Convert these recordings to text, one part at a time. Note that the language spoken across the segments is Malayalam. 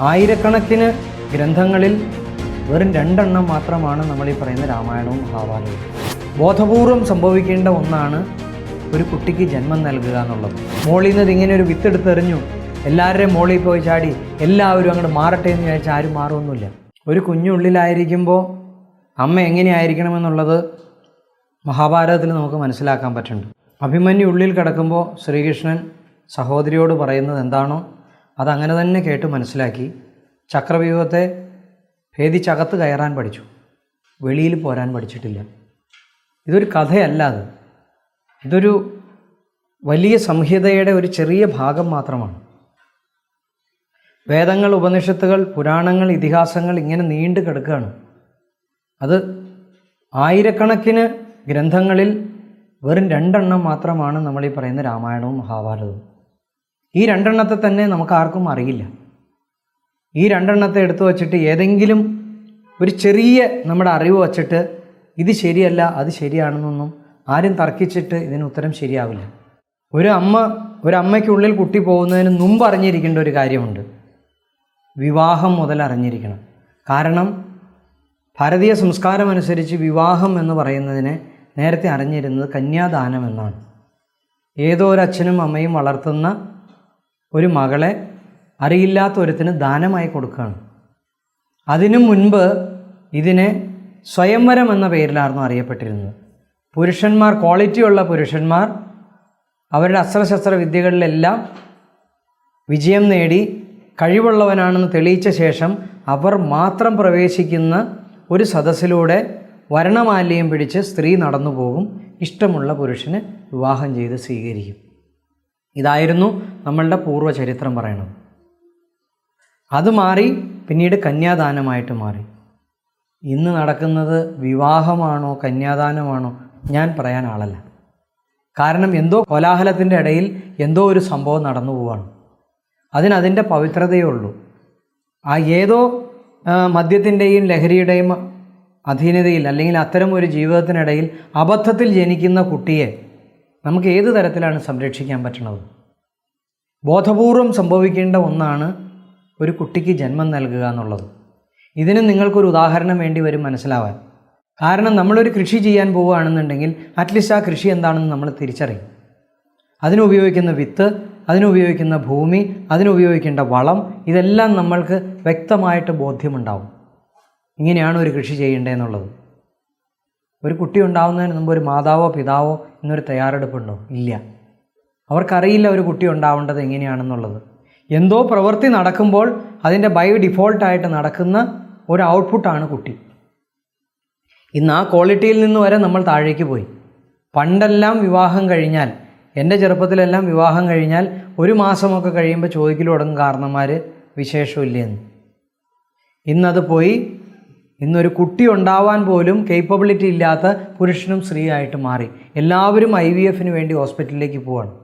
ആയിരക്കണക്കിന് ഗ്രന്ഥങ്ങളിൽ വെറും രണ്ടെണ്ണം മാത്രമാണ് നമ്മൾ ഈ പറയുന്ന രാമായണവും മഹാഭാരതവും. ബോധപൂർവം സംഭവിക്കേണ്ട ഒന്നാണ് ഒരു കുട്ടിക്ക് ജന്മം നൽകുക എന്നുള്ളത്. മോളിൽ നിന്ന് ഇങ്ങനെ ഒരു വിത്തെടുത്തെറിഞ്ഞു എല്ലാവരുടെയും മോളിൽ പോയി ചാടി. എല്ലാവരും അങ്ങോട്ട് മാറട്ടെ എന്ന് വിചാരിച്ചാൽ ആരും മാറുമൊന്നുമില്ല ഒരു കുഞ്ഞുള്ളിലായിരിക്കുമ്പോൾ അമ്മ എങ്ങനെയായിരിക്കണമെന്നുള്ളത് മഹാഭാരതത്തിൽ നമുക്ക് മനസ്സിലാക്കാൻ പറ്റുന്നുണ്ട്. അഭിമന്യു ഉള്ളിൽ കിടക്കുമ്പോൾ ശ്രീകൃഷ്ണൻ സഹോദരിയോട് പറയുന്നത് എന്താണോ അതങ്ങനെ തന്നെ കേട്ട് മനസ്സിലാക്കി ചക്രവ്യൂഹത്തെ ഭേദിച്ചകത്ത് കയറാൻ പഠിച്ചു. വെളിയിൽ പോരാൻ പഠിച്ചിട്ടില്ല. ഇതൊരു കഥയല്ല അത്. ഇതൊരു വലിയ സംഹിതയുടെ ഒരു ചെറിയ ഭാഗം മാത്രമാണ്. വേദങ്ങൾ ഉപനിഷത്തുകൾ പുരാണങ്ങൾ ഇതിഹാസങ്ങൾ ഇങ്ങനെ നീണ്ടു കിടക്കുകയാണ്. അത് ആയിരക്കണക്കിന് ഗ്രന്ഥങ്ങളിൽ വെറും രണ്ടെണ്ണം മാത്രമാണ് നമ്മൾ ഈ പറയുന്ന രാമായണവും മഹാഭാരതവും. ഈ രണ്ടെണ്ണത്തെ തന്നെ നമുക്ക് ആർക്കും അറിയില്ല. ഈ രണ്ടെണ്ണത്തെ എടുത്തു വച്ചിട്ട് ഏതെങ്കിലും ഒരു ചെറിയ നമ്മുടെ അറിവ് വച്ചിട്ട് ഇത് ശരിയല്ല അത് ശരിയാണെന്നൊന്നും ആരും തർക്കിച്ചിട്ട് ഇതിന് ഉത്തരം ശരിയാവില്ല. ഒരു അമ്മ ഒരു അമ്മയ്ക്കുള്ളിൽ കുട്ടി പോകുന്നതിന് മുമ്പ് അറിഞ്ഞിരിക്കേണ്ട ഒരു കാര്യമുണ്ട്. വിവാഹം മുതൽ അറിഞ്ഞിരിക്കണം. കാരണം ഭാരതീയ സംസ്കാരം അനുസരിച്ച് വിവാഹം എന്ന് പറയുന്നതിനെ നേരത്തെ അറിഞ്ഞിരുന്നത് കന്യാദാനം എന്നാണ്. ഏതോ ഒരു അച്ഛനും അമ്മയും വളർത്തുന്ന ഒരു മകളെ അറിയില്ലാത്ത ഒരുത്തിന് ദാനമായി കൊടുക്കുകയാണ്. അതിനു മുൻപ് ഇതിനെ സ്വയംവരം എന്ന പേരിലായിരുന്നു അറിയപ്പെട്ടിരുന്നത്. പുരുഷന്മാർ ക്വാളിറ്റിയുള്ള പുരുഷന്മാർ അവരുടെ അസ്ത്രശസ്ത്ര വിദ്യകളിലെല്ലാം വിജയം നേടി കഴിവുള്ളവനാണെന്ന് തെളിയിച്ച ശേഷം അവർ മാത്രം പ്രവേശിക്കുന്ന ഒരു സദസ്സിലൂടെ വരണമാല്യം പിടിച്ച് സ്ത്രീ നടന്നു പോകും ഇഷ്ടമുള്ള പുരുഷന് വിവാഹം ചെയ്ത് സ്വീകരിക്കും. ഇതായിരുന്നു നമ്മളുടെ പൂർവചരിത്രം പറയണത് അത് മാറി പിന്നീട് കന്യാദാനമായിട്ട് മാറി. ഇന്ന് നടക്കുന്നത് വിവാഹമാണോ കന്യാദാനമാണോ ഞാൻ പറയാൻ ആളല്ല. കാരണം എന്തോ കോലാഹലത്തിന്റെ ഇടയിൽ എന്തോ ഒരു സംഭവം നടന്നു പോവാണ്. അതിനതിന്റെ പവിത്രതയേ ഉള്ളൂ. ആ ഏതോ മദ്യത്തിന്റെയും ലഹരിയുടെയും അധീനതയിൽ അല്ലെങ്കിൽ അത്തരം ഒരു ജീവിതത്തിനിടയിൽ അബദ്ധത്തിൽ ജനിക്കുന്ന കുട്ടിയെ നമുക്ക് ഏത് തരത്തിലാണ് സംരക്ഷിക്കാൻ പറ്റുന്നത് ബോധപൂർവം സംഭവിക്കേണ്ട ഒന്നാണ് ഒരു കുട്ടിക്ക് ജന്മം നൽകുക എന്നുള്ളത്. ഇതിന് നിങ്ങൾക്കൊരു ഉദാഹരണം വേണ്ടി വരും മനസ്സിലാവാൻ. കാരണം നമ്മളൊരു കൃഷി ചെയ്യാൻ പോവുകയാണെന്നുണ്ടെങ്കിൽ അറ്റ്ലീസ്റ്റ് ആ കൃഷി എന്താണെന്ന് നമ്മൾ തിരിച്ചറിയും. അതിനുപയോഗിക്കുന്ന വിത്ത് അതിനുപയോഗിക്കുന്ന ഭൂമി അതിനുപയോഗിക്കേണ്ട വളം ഇതെല്ലാം നമ്മൾക്ക് വ്യക്തമായിട്ട് ബോധ്യമുണ്ടാവും. ഇങ്ങനെയാണ് ഒരു കൃഷി ചെയ്യേണ്ടതെന്നുള്ളത്. ഒരു കുട്ടി ഉണ്ടാവുന്നതിന് മുമ്പ് ഒരു മാതാവോ പിതാവോ എന്നൊരു തയ്യാറെടുപ്പുണ്ടോ? ഇല്ല. അവർക്കറിയില്ല ഒരു കുട്ടി ഉണ്ടാവേണ്ടത് എങ്ങനെയാണെന്നുള്ളത്. എന്തോ പ്രവൃത്തി നടക്കുമ്പോൾ അതിന്റെ ബൈ ഡിഫോൾട്ടായിട്ട് നടക്കുന്ന ഒരു ഔട്ട്പുട്ടാണ് കുട്ടി. ഇന്ന് ആ ക്വാളിറ്റിയിൽ നിന്ന് വരെ നമ്മൾ താഴേക്ക് പോയി. പണ്ടെല്ലാം വിവാഹം കഴിഞ്ഞാൽ എന്റെ ചെറുപ്പത്തിലെല്ലാം വിവാഹം കഴിഞ്ഞാൽ ഒരു മാസമൊക്കെ കഴിയുമ്പോൾ ചോദിക്കൽ തുടങ്ങും കാരണന്മാർ വിശേഷമില്ലെന്ന്. ഇന്നത് പോയി ഇന്നൊരു കുട്ടി ഉണ്ടാവാൻ പോലും കേപ്പബിലിറ്റി ഇല്ലാത്ത പുരുഷനും സ്ത്രീയായിട്ട് മാറി. എല്ലാവരും ഐ വി എഫിന് വേണ്ടി ഹോസ്പിറ്റലിലേക്ക് പോവാണ്.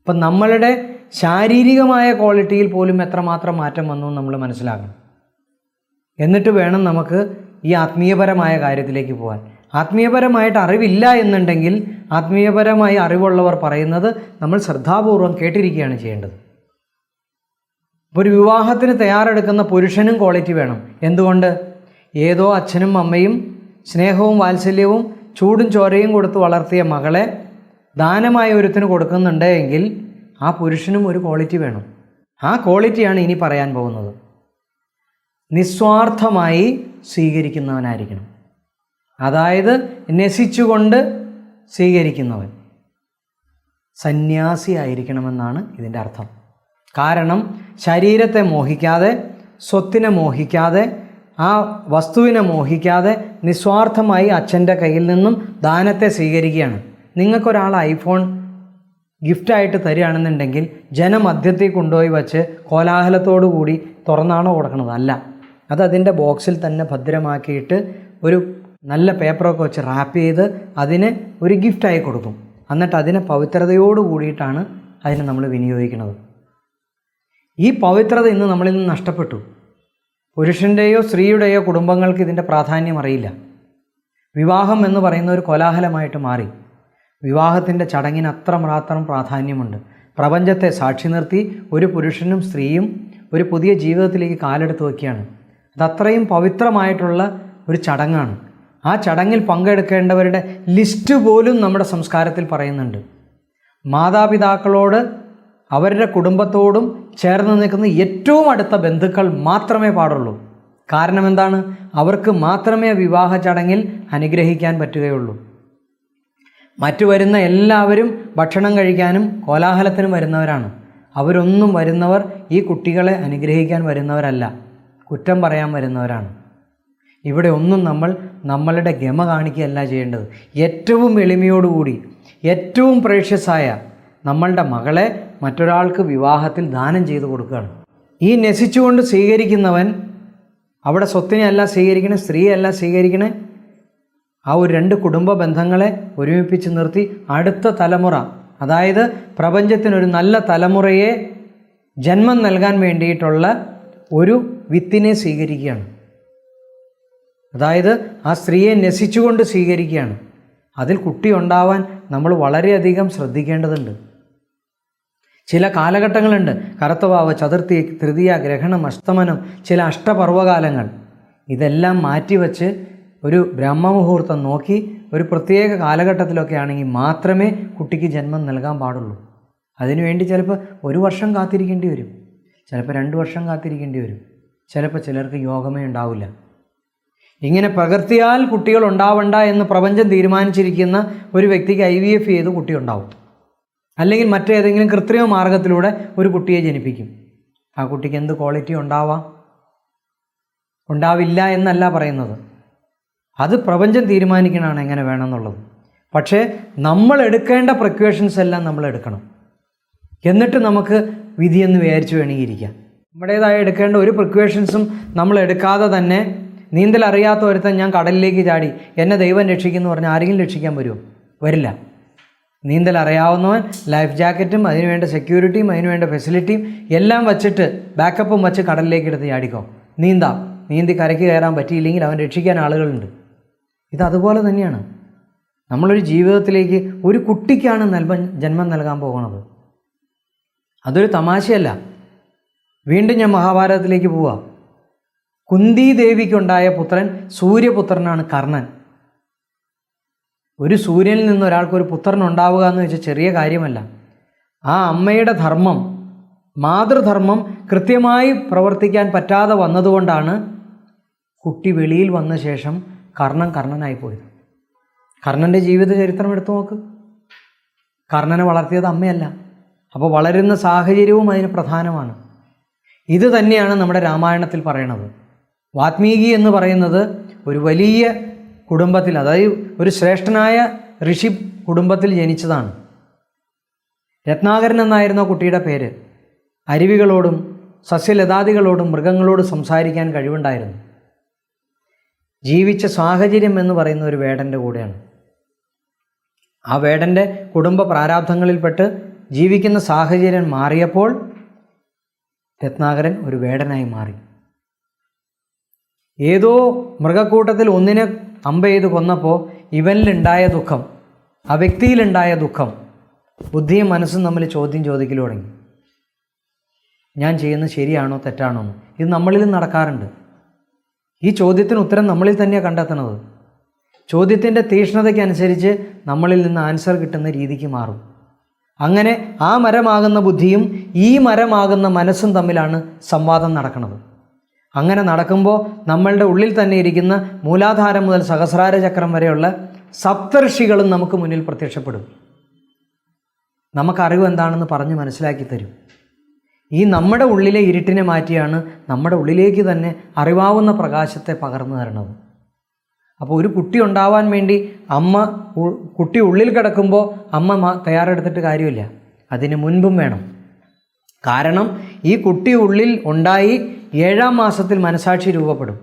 അപ്പം നമ്മളുടെ ശാരീരികമായ ക്വാളിറ്റിയിൽ പോലും എത്രമാത്രം മാറ്റം വന്നു നമ്മൾ മനസ്സിലാക്കണം. എന്നിട്ട് വേണം നമുക്ക് ഈ ആത്മീയപരമായ കാര്യത്തിലേക്ക് പോകാൻ. ആത്മീയപരമായിട്ട് അറിവില്ല എന്നുണ്ടെങ്കിൽ ആത്മീയപരമായി അറിവുള്ളവർ പറയുന്നത് നമ്മൾ ശ്രദ്ധാപൂർവം കേട്ടിരിക്കുകയാണ് ചെയ്യേണ്ടത്. ഒരു വിവാഹത്തിന് തയ്യാറെടുക്കുന്ന പുരുഷനും ക്വാളിറ്റി വേണം. എന്തുകൊണ്ട്? ഏതോ അച്ഛനും അമ്മയും സ്നേഹവും വാത്സല്യവും ചൂടും ചോരയും കൊടുത്ത് വളർത്തിയ മകളെ ദാനമായ ഒരുത്തിന് കൊടുക്കുന്നുണ്ട് എങ്കിൽ ആ പുരുഷനും ഒരു ക്വാളിറ്റി വേണം. ആ ക്വാളിറ്റിയാണ് ഇനി പറയാൻ പോകുന്നത്. നിസ്വാർത്ഥമായി സ്വീകരിക്കുന്നവനായിരിക്കണം. അതായത് നസിച്ചുകൊണ്ട് സ്വീകരിക്കുന്നവൻ. സന്യാസി ആയിരിക്കണമെന്നാണ് ഇതിന്റെ അർത്ഥം. കാരണം ശരീരത്തെ മോഹിക്കാതെ സ്വത്തിനെ മോഹിക്കാതെ ആ വസ്തുവിനെ മോഹിക്കാതെ നിസ്വാർത്ഥമായി അച്ഛന്റെ കയ്യിൽ നിന്നും ദാനത്തെ സ്വീകരിക്കുകയാണ്. നിങ്ങൾക്കൊരാൾ ഐഫോൺ ഗിഫ്റ്റായിട്ട് തരികയാണെന്നുണ്ടെങ്കിൽ ജനമധ്യത്തിൽ കൊണ്ടുപോയി വച്ച് കോലാഹലത്തോടു കൂടി തുറന്നാണോ കൊടുക്കുന്നത് അല്ല. അത് അതിന്റെ ബോക്സിൽ തന്നെ ഭദ്രമാക്കിയിട്ട് ഒരു നല്ല പേപ്പറൊക്കെ വെച്ച് റാപ്പ് ചെയ്ത് അതിന് ഒരു ഗിഫ്റ്റായി കൊടുക്കും. എന്നിട്ട് അതിനെ പവിത്രതയോട് കൂടിയിട്ടാണ് അതിനെ നമ്മൾ വിനിയോഗിക്കുന്നത്. ഈ പവിത്രത ഇന്ന് നമ്മളിൽ നിന്ന് നഷ്ടപ്പെട്ടു. പുരുഷന്റെയോ സ്ത്രീയുടെയോ കുടുംബങ്ങൾക്ക് ഇതിന്റെ പ്രാധാന്യം അറിയില്ല. വിവാഹം എന്ന് പറയുന്ന ഒരു കോലാഹലമായിട്ട് മാറി. വിവാഹത്തിന്റെ ചടങ്ങിന് അത്രമാത്രം പ്രാധാന്യമുണ്ട്. പ്രപഞ്ചത്തെ സാക്ഷി നിർത്തി ഒരു പുരുഷനും സ്ത്രീയും ഒരു പുതിയ ജീവിതത്തിലേക്ക് കാലെടുത്ത് വയ്ക്കുകയാണ് അതത്രയും പവിത്രമായിട്ടുള്ള ഒരു ചടങ്ങാണ്. ആ ചടങ്ങിൽ പങ്കെടുക്കേണ്ടവരുടെ ലിസ്റ്റ് പോലും നമ്മുടെ സംസ്കാരത്തിൽ പറയുന്നുണ്ട്. മാതാപിതാക്കളോട് അവരുടെ കുടുംബത്തോടും ചേർന്ന് നിൽക്കുന്ന ഏറ്റവും അടുത്ത ബന്ധുക്കൾ മാത്രമേ പാടുള്ളൂ. കാരണം എന്താണ്? അവർക്ക് മാത്രമേ വിവാഹ ചടങ്ങിൽ അനുഗ്രഹിക്കാൻ പറ്റുകയുള്ളൂ. മറ്റു വരുന്ന എല്ലാവരും ഭക്ഷണം കഴിക്കാനും കോലാഹലത്തിനും വരുന്നവരാണ്. അവരൊന്നും വരുന്നവർ ഈ കുട്ടികളെ അനുഗ്രഹിക്കാൻ വരുന്നവരല്ല. കുറ്റം പറയാൻ വരുന്നവരാണ്. ഇവിടെ ഒന്നും നമ്മൾ നമ്മളുടെ ഗമ കാണിക്കുകയല്ല ചെയ്യേണ്ടത്. ഏറ്റവും എളിമയോടുകൂടി ഏറ്റവും പ്രേഷ്യസായ നമ്മളുടെ മകളെ മറ്റൊരാൾക്ക് വിവാഹത്തിൽ ദാനം ചെയ്തു കൊടുക്കുകയാണ്. ഈ നശിച്ചുകൊണ്ട് സ്വീകരിക്കുന്നവൻ അവിടെ സ്വത്തിനെയല്ല സ്വീകരിക്കണേ സ്ത്രീയല്ല സ്വീകരിക്കണേ ആ ഒരു രണ്ട് കുടുംബ ബന്ധങ്ങളെ ഒരുമിപ്പിച്ച് നിർത്തി അടുത്ത തലമുറ അതായത് പ്രപഞ്ചത്തിനൊരു നല്ല തലമുറയെ ജന്മം നൽകാൻ വേണ്ടിയിട്ടുള്ള ഒരു വിത്തിനെ സ്വീകരിക്കുകയാണ്. അതായത് ആ സ്ത്രീയെ നശിച്ചുകൊണ്ട് സ്വീകരിക്കുകയാണ്. അതിൽ കുട്ടി ഉണ്ടാവാൻ നമ്മൾ വളരെയധികം ശ്രദ്ധിക്കേണ്ടതുണ്ട്. ചില കാലഘട്ടങ്ങളുണ്ട്. കറുത്തവാവ് ചതുർത്ഥി തൃതീയ ഗ്രഹണം അഷ്ടമനം ചില അഷ്ടപർവകാലങ്ങൾ ഇതെല്ലാം മാറ്റിവെച്ച് ഒരു ബ്രഹ്മമുഹൂർത്തം നോക്കി ഒരു പ്രത്യേക കാലഘട്ടത്തിലൊക്കെ ആണെങ്കിൽ മാത്രമേ കുട്ടിക്ക് ജന്മം നൽകാൻ പാടുള്ളൂ. അതിനുവേണ്ടി ചിലപ്പോൾ ഒരു വർഷം കാത്തിരിക്കേണ്ടി വരും. ചിലപ്പോൾ രണ്ട് വർഷം കാത്തിരിക്കേണ്ടി വരും. ചിലപ്പോൾ ചിലർക്ക് യോഗമേ ഉണ്ടാവില്ല. ഇങ്ങനെ പ്രകൃതിയാൽ കുട്ടികൾ ഉണ്ടാവണ്ട എന്ന് പ്രപഞ്ചം തീരുമാനിച്ചിരിക്കുന്ന ഒരു വ്യക്തിക്ക് ഐ വി എഫ് ചെയ്ത് കുട്ടി ഉണ്ടാവും. അല്ലെങ്കിൽ മറ്റേതെങ്കിലും കൃത്രിമ മാർഗത്തിലൂടെ ഒരു കുട്ടിയെ ജനിപ്പിക്കും. ആ കുട്ടിക്ക് എന്ത് ക്വാളിറ്റി ഉണ്ടാവാം? ഉണ്ടാവില്ല എന്നല്ല പറയുന്നത്. അത് പ്രപഞ്ചം തീരുമാനിക്കണമാണ് എങ്ങനെ വേണമെന്നുള്ളത്. പക്ഷേ നമ്മൾ എടുക്കേണ്ട പ്രിക്വേഷൻസ് എല്ലാം നമ്മൾ എടുക്കണം. എന്നിട്ട് നമുക്ക് വിധിയെന്ന് വിചാരിച്ചു വേണമെങ്കിൽ ഇരിക്കാം നമ്മുടേതായി എടുക്കേണ്ട ഒരു പ്രിക്വേഷൻസും നമ്മൾ എടുക്കാതെ തന്നെ നീന്തൽ അറിയാത്ത ഒരുത്തൻ ഞാൻ കടലിലേക്ക് ചാടി എന്നെ ദൈവം രക്ഷിക്കുന്നു പറഞ്ഞാൽ ആരെങ്കിലും രക്ഷിക്കാൻ വരുമോ വരില്ല. നീന്തൽ അറിയാവുന്നവൻ ലൈഫ് ജാക്കറ്റും അതിനുവേണ്ട സെക്യൂരിറ്റിയും അതിനുവേണ്ട ഫെസിലിറ്റിയും എല്ലാം വച്ചിട്ട് ബാക്കപ്പും വച്ച് കടലിലേക്ക് എടുത്ത് ചാടിക്കോ. നീന്താം. നീന്തി കരയ്ക്ക് കയറാൻ പറ്റിയില്ലെങ്കിൽ അവൻ രക്ഷിക്കാൻ ആളുകളുണ്ട്. ഇത് അതുപോലെ തന്നെയാണ്. നമ്മളൊരു ജീവിതത്തിലേക്ക് ഒരു കുട്ടിക്കാണ് നൽപ ജന്മം നൽകാൻ പോകുന്നത്. അതൊരു തമാശയല്ല. വീണ്ടും ഞാൻ മഹാഭാരതത്തിലേക്ക് പോവാം. കുന്തി ദേവിക്കുണ്ടായ പുത്രൻ സൂര്യപുത്രനാണ് കർണൻ. ഒരു സൂര്യനിൽ നിന്ന് ഒരാൾക്ക് ഒരു പുത്രൻ ഉണ്ടാവുക എന്ന് വെച്ചാൽ ചെറിയ കാര്യമല്ല. ആ അമ്മയുടെ ധർമ്മം മാതൃധർമ്മം കൃത്യമായി പ്രവർത്തിക്കാൻ പറ്റാതെ വന്നതുകൊണ്ടാണ് കുട്ടി വെളിയിൽ വന്ന ശേഷം കർണൻ കർണനായി പോയത്. കർണന്റെ ജീവിത ചരിത്രം എടുത്തു നോക്ക്. കർണനെ വളർത്തിയത് അമ്മയല്ല. അപ്പോൾ വളരുന്ന സാഹചര്യവും അതിന് പ്രധാനമാണ്. ഇത് തന്നെയാണ് നമ്മുടെ രാമായണത്തിൽ പറയണത്. വാത്മീകി എന്ന് പറയുന്നത് ഒരു വലിയ കുടുംബത്തിൽ അതായത് ഒരു ശ്രേഷ്ഠനായ ഋഷി കുടുംബത്തിൽ ജനിച്ചതാണ്. രത്നാകരൻ എന്നായിരുന്നു കുട്ടിയുടെ പേര്? അരുവികളോടും സസ്യലതാദികളോടും മൃഗങ്ങളോടും സംസാരിക്കാൻ കഴിവുണ്ടായിരുന്നു. ജീവിച്ച സാഹചര്യം എന്ന് പറയുന്ന ഒരു വേടന്റെ കൂടെയാണ്. ആ വേടന്റെ കുടുംബ പ്രാരാബ്ധങ്ങളിൽപ്പെട്ട് ജീവിക്കുന്ന സാഹചര്യം മാറിയപ്പോൾ രത്നാകരൻ ഒരു വേടനായി മാറി. ഏതോ മൃഗക്കൂട്ടത്തിൽ ഒന്നിനെ അമ്പ ചെയ്ത് കൊന്നപ്പോൾ ഇവനിലുണ്ടായ ദുഃഖം ആ വ്യക്തിയിലുണ്ടായ ദുഃഖം ബുദ്ധിയും മനസ്സും തമ്മിൽ ചോദ്യം ചോദിക്കൽ തുടങ്ങി. ഞാൻ ചെയ്യുന്നത് ശരിയാണോ തെറ്റാണോ എന്ന്. ഇത് നമ്മളിലും നടക്കാറുണ്ട്. ഈ ചോദ്യത്തിന് ഉത്തരം നമ്മളിൽ തന്നെയാണ് കണ്ടെത്തുന്നത്. ചോദ്യത്തിന്റെ തീക്ഷ്ണതയ്ക്കനുസരിച്ച് നമ്മളിൽ നിന്ന് ആൻസർ കിട്ടുന്ന രീതിക്ക് മാറും. അങ്ങനെ ആ മരമാകുന്ന ബുദ്ധിയും ഈ മരമാകുന്ന മനസ്സും തമ്മിലാണ് സംവാദം നടക്കുന്നത്. അങ്ങനെ നടക്കുമ്പോൾ നമ്മളുടെ ഉള്ളിൽ തന്നെ ഇരിക്കുന്ന മൂലാധാരം മുതൽ സഹസ്രാര ചക്രം വരെയുള്ള സപ്തർഷികളും നമുക്ക് മുന്നിൽ പ്രത്യക്ഷപ്പെടും. നമുക്കറിവ് എന്താണെന്ന് പറഞ്ഞ് മനസ്സിലാക്കി തരും. ഈ നമ്മുടെ ഉള്ളിലെ ഇരുട്ടിനെ മാറ്റിയാണ് നമ്മുടെ ഉള്ളിലേക്ക് തന്നെ അറിവാവുന്ന പ്രകാശത്തെ പകർന്നു തരണത്. അപ്പോൾ ഒരു കുട്ടി ഉണ്ടാവാൻ വേണ്ടി അമ്മ കുട്ടി ഉള്ളിൽ കിടക്കുമ്പോൾ അമ്മ തയ്യാറെടുത്തിട്ട് കാര്യമില്ല. അതിന് മുൻപും വേണം. കാരണം ഈ കുട്ടി ഉള്ളിൽ ഉണ്ടായി ഏഴാം മാസത്തിൽ മനസാക്ഷി രൂപപ്പെടും.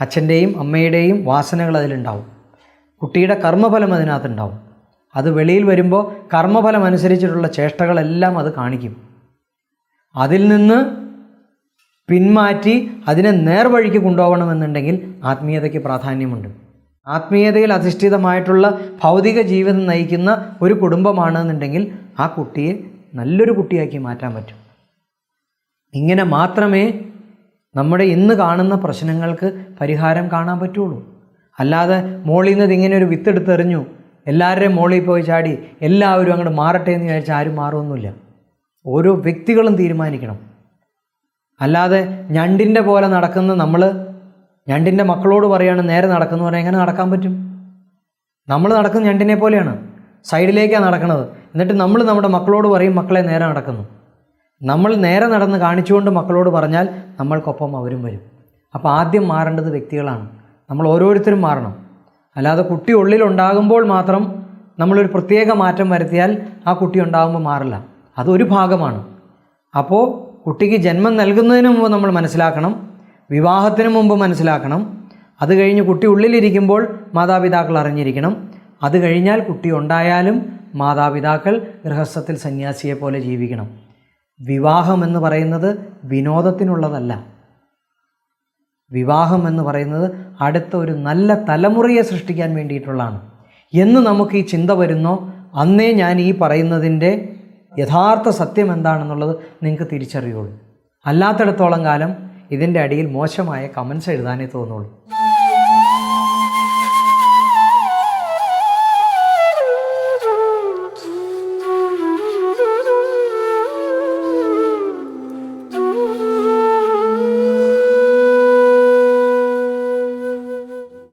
അച്ഛന്റെയും അമ്മയുടെയും വാസനകൾ അതിലുണ്ടാവും. കുട്ടിയുടെ കർമ്മഫലം അതിനകത്തുണ്ടാവും. അത് വെളിയിൽ വരുമ്പോൾ കർമ്മഫലം അനുസരിച്ചിട്ടുള്ള ചേഷ്ടകളെല്ലാം അത് കാണിക്കും. അതിൽ നിന്ന് പിന്മാറ്റി അതിനെ നേർവഴിക്ക് കൊണ്ടുപോകണമെന്നുണ്ടെങ്കിൽ ആത്മീയതയ്ക്ക് പ്രാധാന്യമുണ്ട്. ആത്മീയതയിൽ അധിഷ്ഠിതമായിട്ടുള്ള ഭൗതിക ജീവിതം നയിക്കുന്ന ഒരു കുടുംബമാണെന്നുണ്ടെങ്കിൽ ആ കുട്ടിയെ നല്ലൊരു കുട്ടിയാക്കി മാറ്റാൻ പറ്റും. ഇങ്ങനെ മാത്രമേ നമ്മുടെ ഇന്ന് കാണുന്ന പ്രശ്നങ്ങൾക്ക് പരിഹാരം കാണാൻ പറ്റുള്ളൂ. അല്ലാതെ മോളിൽ നിന്ന് ഇങ്ങനെ ഒരു വിത്തെടുത്തെറിഞ്ഞു എല്ലാവരുടെയും മോളിൽ പോയി ചാടി എല്ലാവരും അങ്ങോട്ട് മാറട്ടെ എന്ന് വിചാരിച്ചാൽ ആരും മാറുമൊന്നുമില്ല ഓരോ വ്യക്തികളും തീരുമാനിക്കണം. അല്ലാതെ ഞണ്ടിന്റെ പോലെ നടക്കുന്ന നമ്മൾ ഞണ്ടിന്റെ മക്കളോട് പറയാണ് നേരെ നടക്കുന്നു പറഞ്ഞാൽ എങ്ങനെ നടക്കാൻ പറ്റും? നമ്മൾ നടക്കുന്ന ഞണ്ടിനെ പോലെയാണ്. സൈഡിലേക്കാണ് നടക്കുന്നത് എന്നിട്ട് നമ്മൾ നമ്മുടെ മക്കളോട് പറയും മക്കളെ നേരെ നടക്കുന്നു. നമ്മൾ നേരെ നടന്ന് കാണിച്ചുകൊണ്ട് മക്കളോട് പറഞ്ഞാൽ നമ്മൾക്കൊപ്പം അവരും വരും. അപ്പോൾ ആദ്യം മാറേണ്ടത് വ്യക്തികളാണ്. നമ്മൾ ഓരോരുത്തരും മാറണം. അല്ലാതെ കുട്ടി ഉള്ളിലുണ്ടാകുമ്പോൾ മാത്രം നമ്മളൊരു പ്രത്യേക മാറ്റം വരുത്തിയാൽ ആ കുട്ടി ഉണ്ടാകുമ്പോൾ മാറില്ല. അതൊരു ഭാഗമാണ്. അപ്പോൾ കുട്ടിക്ക് ജന്മം നൽകുന്നതിന് മുമ്പ് നമ്മൾ മനസ്സിലാക്കണം വിവാഹത്തിന് മുമ്പ് മനസ്സിലാക്കണം. അത് കഴിഞ്ഞ് കുട്ടി ഉള്ളിലിരിക്കുമ്പോൾ മാതാപിതാക്കൾ അറിഞ്ഞിരിക്കണം. അത് കഴിഞ്ഞാൽ കുട്ടി ഉണ്ടായാലും മാതാപിതാക്കൾ ഗൃഹസ്ഥത്തിൽ സന്യാസിയെ പോലെ ജീവിക്കണം. വിവാഹം എന്ന് പറയുന്നത് വിനോദത്തിനുള്ളതല്ല. വിവാഹം എന്ന് പറയുന്നത് അടുത്ത ഒരു നല്ല തലമുറയെ സൃഷ്ടിക്കാൻ വേണ്ടിയിട്ടുള്ളതാണ്. എന്ന് നമുക്ക് ഈ ചിന്ത വരുന്നോ? അന്നേ ഞാൻ ഈ പറയുന്നതിന്റെ യഥാർത്ഥ സത്യം എന്താണെന്നുള്ളത് നിങ്ങൾക്ക് തിരിച്ചറിയുള്ളൂ. അല്ലാത്തിടത്തോളം കാലം ഇതിന്റെ അടിയിൽ മോശമായ കമൻസ് എഴുതാനേ തോന്നുള്ളൂ.